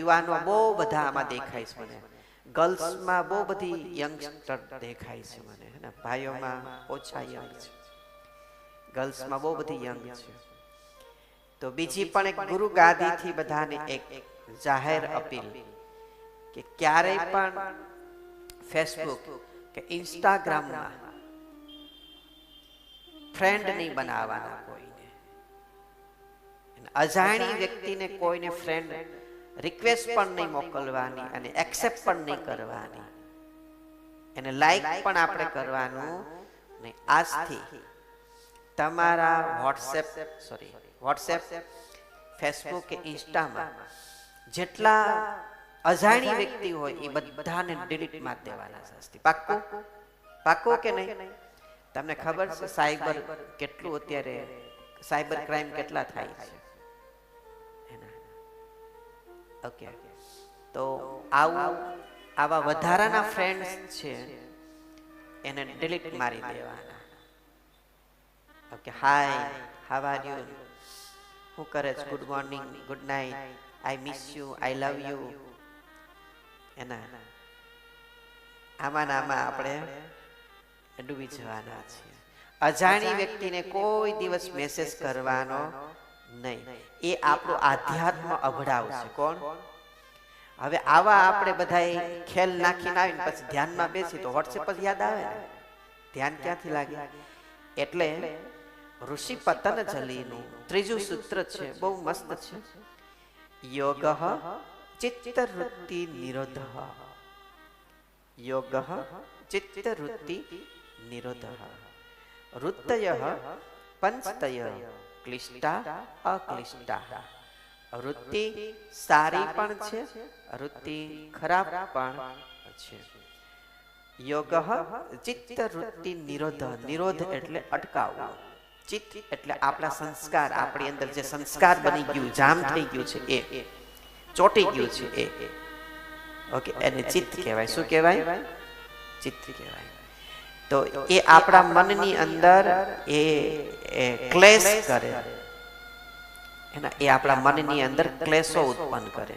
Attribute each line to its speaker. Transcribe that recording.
Speaker 1: યુવાનો બહુ બધા આમાં દેખાય છે મને. ગર્લ્સમાં બહુ બધી યંગસ્ટર દેખાય છે મને, હે ને? ભાઈઓમાં ઓછા યંગ છે. ગર્લ્સમાં બહુ બધી યંગ છે. તો બીજી પણ એક ગુરુ ગાદીથી બધાને એક જાહેર અપીલ કે ક્યારેય પણ ફેસબુક કે ઇન્સ્ટાગ્રામમાં ફ્રેન્ડ નહીં બનાવવાના કોઈને. અજાણી વ્યક્તિને કોઈને ફ્રેન્ડ રિક્વેસ્ટ પણ નહીં મોકલવાની અને એક્સેપ્ટ પણ નહીં કરવાની. એને લાઈક પણ આપણે કરવાનું નહીં આજથી તમારા વોટ્સએપ સોરી વોટ્સએપ ફેસબુક કે ઇન્સ્ટામાં જેટલા અજાણી વ્યક્તિ હોય એ બધાને ડિલીટ માર દેવાના છે પાક્કો? પાક્કું કે નહીં? તમને ખબર છે સાયબર કેટલું અત્યારે સાયબર ક્રાઇમ કેટલા થાય છે? ઓકે તો આવું આવા વધારાના ફ્રેન્ડ્સ છે, એને ડિલીટ મારી દેવાના. Okay hi how are you હું કરે છે? Good morning good night I miss you I love you એના. આમાં આમાં આપણે ડૂબી જવાના છીએ. અજાણી વ્યક્તિને કોઈ દિવસ મેસેજ કરવાનો નહીં. એ આપણો આધ્યાત્મ અભડાવશે કોણ? હવે આવા આપણે બધા ખેલ નાખીને આવીને પછી ધ્યાનમાં બેસી તો વોટ્સએપ જ યાદ આવે ને? ધ્યાન ક્યાંથી લાગે? એટલે ઋષિ પતંજલિનું ત્રીજું સૂત્ર છે. બહુ મસ્ત છે. યોગ ચિત્તવૃત્તિ નિરોધ. યોગ ચિત્તવૃત્તિ નિરોધ. વૃત્તય પંચતય. ક્લિષ્ટા અક્લિષ્ટા? વૃત્તિ સારી પણ છે વૃત્તિ ખરાબ પણ છે. યોગ ચિત્ત વૃત્તિ નિરોધ નિરોધ એટલે અટકાવવું. ચિત્ત એટલે આપણા સંસ્કાર આપણી અંદર જે સંસ્કાર બની ગયું જામ થઈ ગયું છે એ ચોટી ગયું છે એ. ઓકે એને ચિત્ત કહેવાય. શું કહેવાય? ચિત્ત કહેવાય. તો એ આપણા મનની અંદર એ ક્લેશ કરે. એના, એ આપણા મનની અંદર ક્લેશો ઉત્પન્ન કરે.